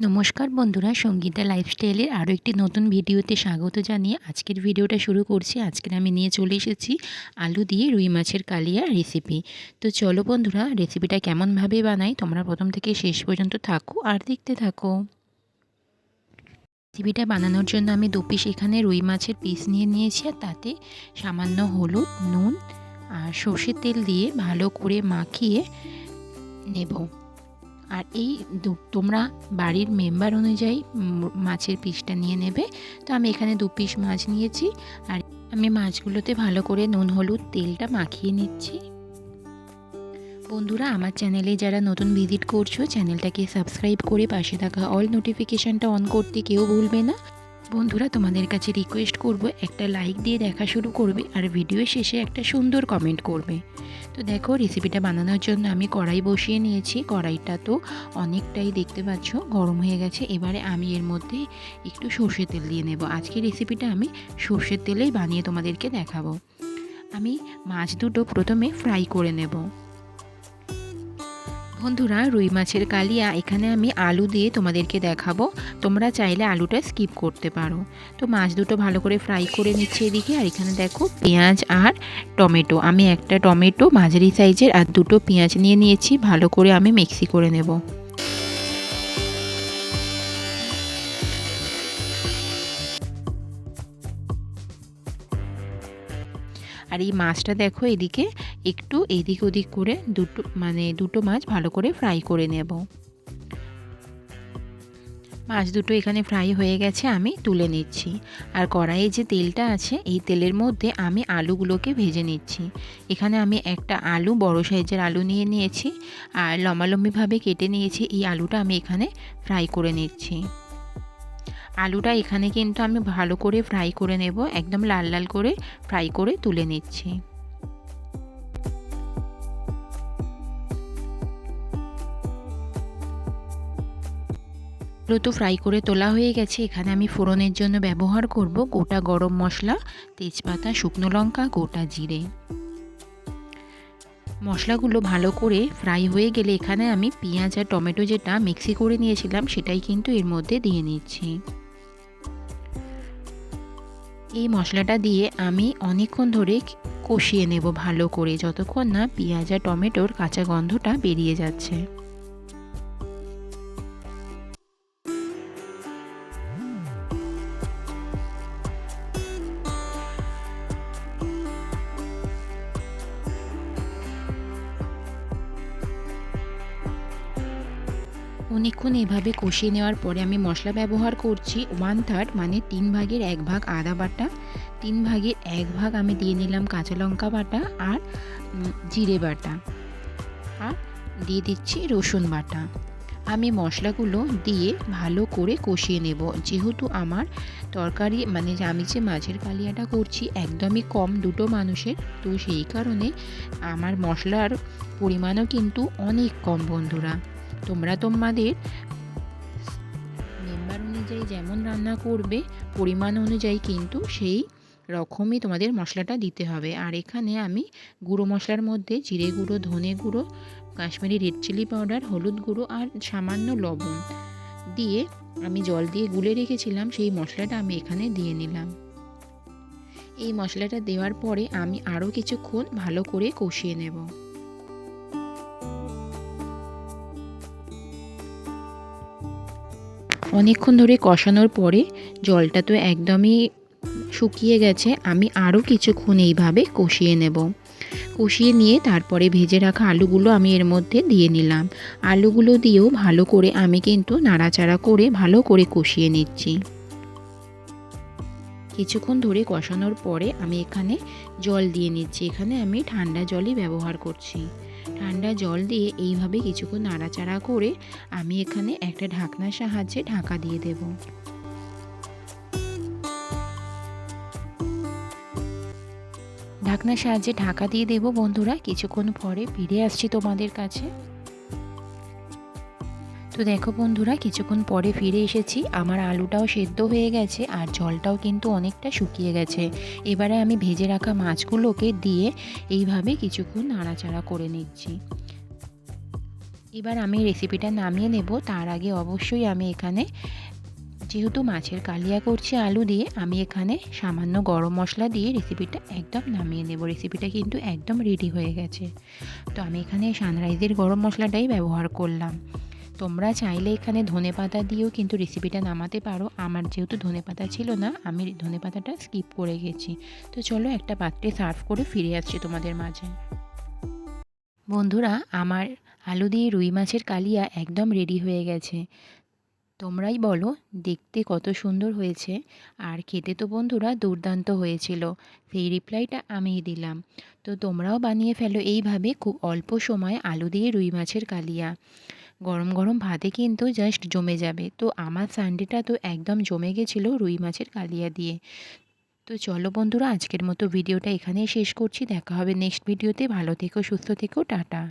নমস্কার বন্ধুরা, সঙ্গীতা লাইফস্টাইলের আরও একটি নতুন ভিডিওতে স্বাগত জানিয়ে আজকের ভিডিওটা শুরু করছি। আজকের আমি নিয়ে চলে এসেছি আলু দিয়ে রুই মাছের কালিয়া রেসিপি তো চলো বন্ধুরা রেসিপিটা কেমনভাবে বানাই? তোমরা প্রথম থেকে শেষ পর্যন্ত থাকো আর দেখতে থাকো। রেসিপিটা বানানোর জন্য আমি দু পিস এখানে রুই মাছের পিস নিয়ে নিয়েছি আর তাতে সামান্য হলুদ, নুন আর সর্ষের তেল দিয়ে ভালো করে মাখিয়ে নেব। আর এই তোমরা বাড়ির মেম্বার অনুযায়ী মাছের পিসটা নিয়ে নেবে। তো আমি এখানে দু পিস মাছ নিয়েছি আর আমি মাছগুলোতে ভালো করে নুন, হলুদ, তেলটা মাখিয়ে নিচ্ছি। বন্ধুরা, আমার চ্যানেলে যারা নতুন ভিজিট করছ, চ্যানেলটাকে সাবস্ক্রাইব করে পাশে থাকা অল নোটিফিকেশানটা অন করতে কেউ ভুলবে না। বন্ধুরা, তোমাদের কাছে রিকোয়েস্ট করব, একটা লাইক দিয়ে দেখা শুরু করবে আর ভিডিও শেষে একটা সুন্দর কমেন্ট করবে। তো দেখো রেসিপিটা বানানোর জন্য আমি কড়াই বসিয়ে নিয়েছি। কড়াইটা তো অনেকটাই দেখতে পাচ্ছ, গরম হয়ে গেছে। এবারে আমি এর মধ্যে একটু সর্ষের তেল দিয়ে নেব। আজকের রেসিপিটা আমি সর্ষের তেলেই বানিয়ে তোমাদেরকে দেখাবো। আমি মাছ দুটো প্রথমে ফ্রাই করে নেব। বন্ধুরা, রুই মাছের কালিয়া, এখানে আমি আলু দিয়ে তোমাদেরকে দেখাবো। তোমরা চাইলে আলুটা স্কিপ করতে পারো। তো মাছ দুটো ভালো করে ফ্রাই করে নিচ্ছে এদিকে। আর এখানে দেখো পেঁয়াজ আর টমেটো। আমি একটা টমেটো মাঝারি সাইজের আর দুটো পেঁয়াজ নিয়ে নিয়েছি। ভালো করে আমি মিক্সি করে নেব। আর এই মাছটা দেখো এদিকে একটু এদিক ওদিক করে দুটো মানে দুটো মাছ ভালো করে ফ্রাই করে নেব। মাছ দুটো এখানে ফ্রাই হয়ে গেছে, আমি তুলে নিচ্ছি। আর কড়াইয়ে যে তেলটা আছে, এই তেলের মধ্যে আমি আলুগুলোকে ভেজে নিচ্ছি। এখানে আমি একটা আলু, বড় সাইজের আলু নিয়ে নিয়েছি, আর লম্বালম্বিভাবে কেটে নিয়েছি, এই আলুটা আমি এখানে ফ্রাই করে নিচ্ছি। আলুটা এখানে কিন্তু আমি ভালো করে ফ্রাই করে নেব, একদম লাল লাল করে ফ্রাই করে তুলে নিচ্ছি। আলু তো ফ্রাই করে তোলা হয়ে গেছে, এখানে আমি ফোড়নের জন্য ব্যবহার করব গোটা গরম মশলা, তেজপাতা, শুকনো লঙ্কা, গোটা জিরে। মশলাগুলো ভালো করে ফ্রাই হয়ে গেলে এখানে আমি পেঁয়াজ আর টমেটো যেটা মিক্সি করে নিয়েছিলাম সেটাই কিন্তু এর মধ্যে দিয়ে নিচ্ছি। এই মশলাটা দিয়ে আমি অনেকক্ষণ ধরে কষিয়ে নেব ভালো করে, যতক্ষণ না পেঁয়াজ আর টমেটোর কাঁচা গন্ধটা বেরিয়ে যাচ্ছে। অনেকক্ষণ এভাবে কষিয়ে নেওয়ার পরে আমি মশলা ব্যবহার করছি ওয়ান থার্ড মানে তিন ভাগের এক ভাগ আদা বাটা। তিন ভাগের এক ভাগ আমি দিয়ে নিলাম কাঁচা লঙ্কা বাটা আর জিরে বাটা। আর দিয়ে দিচ্ছি রসুন বাটা। আমি মশলাগুলো দিয়ে ভালো করে কষিয়ে নেব। যেহেতু আমার তরকারি মানে আমি যে মাছের কালিয়াটা করছি একদমই কম দুটো মানুষের, তো সেই কারণে আমার মশলার পরিমাণও কিন্তু অনেক কম বন্ধুরা। তোমরা তোমাদের মেম্বার অনুযায়ী যেমন রান্না করবে, পরিমাণ অনুযায়ী কিন্তু সেই রকমই তোমাদের মশলাটা দিতে হবে। আর এখানে আমি গুঁড়ো মশলার মধ্যে জিরে গুঁড়ো, ধনে গুঁড়ো, কাশ্মীরি রেড চিলি পাউডার, হলুদ গুঁড়ো আর সামান্য লবণ দিয়ে আমি জল দিয়ে গুলে রেখেছিলাম, সেই মশলাটা আমি এখানে দিয়ে নিলাম। এই মশলাটা দেওয়ার পরে আমি আরও কিছুক্ষণ ভালো করে কষিয়ে নেব। অনেকক্ষণ ধরে কষানোর পরে জলটা তো একদমই শুকিয়ে গেছে, আমি আরও কিছুক্ষণ এইভাবে কষিয়ে নেব। কষিয়ে নিয়ে তারপরে ভেজে রাখা আলুগুলো আমি এর মধ্যে দিয়ে নিলাম। আলুগুলো দিয়েও ভালো করে আমি কিন্তু নাড়াচাড়া করে ভালো করে কষিয়ে নিচ্ছি। কিছুক্ষণ ধরে কষানোর পরে আমি এখানে জল দিয়ে নিচ্ছি। এখানে আমি ঠান্ডা জলই ব্যবহার করছি। ঠান্ডা জল দিয়ে এইভাবে কিছুক্ষণ নাড়াচাড়া করে আমি এখানে একটা ঢাকনার সাহায্যে ঢাকা দিয়ে দেব। ঢাকনার সাহায্যে ঢাকা দিয়ে দেব বন্ধুরা। কিছুক্ষণ পরে ফিরে আসছি তোমাদের কাছে। তো দেখো বন্ধুরা, কিছুক্ষণ পরে ফিরে এসেছি। আমার আলুটাও সেদ্ধ হয়ে গেছে আর জলটাও কিন্তু অনেকটা শুকিয়ে গেছে। এবারে আমি ভেজে রাখা মাছগুলোকে দিয়ে এইভাবে কিছুক্ষণ নাড়াচাড়া করে নিচ্ছি। এবার আমি রেসিপিটা নামিয়ে নেব। তার আগে অবশ্যই আমি এখানে যেহেতু মাছের কালিয়া করছি আলু দিয়ে, আমি এখানে সামান্য গরম মশলা দিয়ে রেসিপিটা একদম নামিয়ে নেব। রেসিপিটা কিন্তু একদম রেডি হয়ে গেছে। তো আমি এখানে সানরাইজের গরম মশলাটাই ব্যবহার করলাম। তোমরা চাইলে এখানে ধনে পাতা দিয়েও কিন্তু রেসিপিটা নামাতে পারো। আমার যেহেতু ধনে পাতা ছিল না, আমি ধনে পাতাটা স্কিপ করে গেছি। তো চলো একটা পাত্রে সার্ভ করে ফিরে আসছি তোমাদের মাঝে। বন্ধুরা, আমার আলু দিয়ে রুই মাছের কালিয়া একদম রেডি হয়ে গেছে। তোমরাই বলো, দেখতে কত সুন্দর হয়েছে। আর খেতে তো বন্ধুরা দুর্দান্ত হয়েছিল। সেই রিপ্লাইটা আমিই দিলাম। তো তোমরাও বানিয়ে ফেলো এইভাবে খুব অল্প সময়ে আলু দিয়ে রুই মাছের কালিয়া। গরম গরম ভাতে কিন্তু জাস্ট জমে যাবে। তো আমার সানডেটা তো একদম জমে গেছিল রুই মাছের কালিয়া দিয়ে। তো চলো বন্ধুরা, আজকের মতো ভিডিওটা এখানেই শেষ করছি। দেখা হবে নেক্সট ভিডিওতে ভালো থেকো, সুস্থ থেকো, টাটা।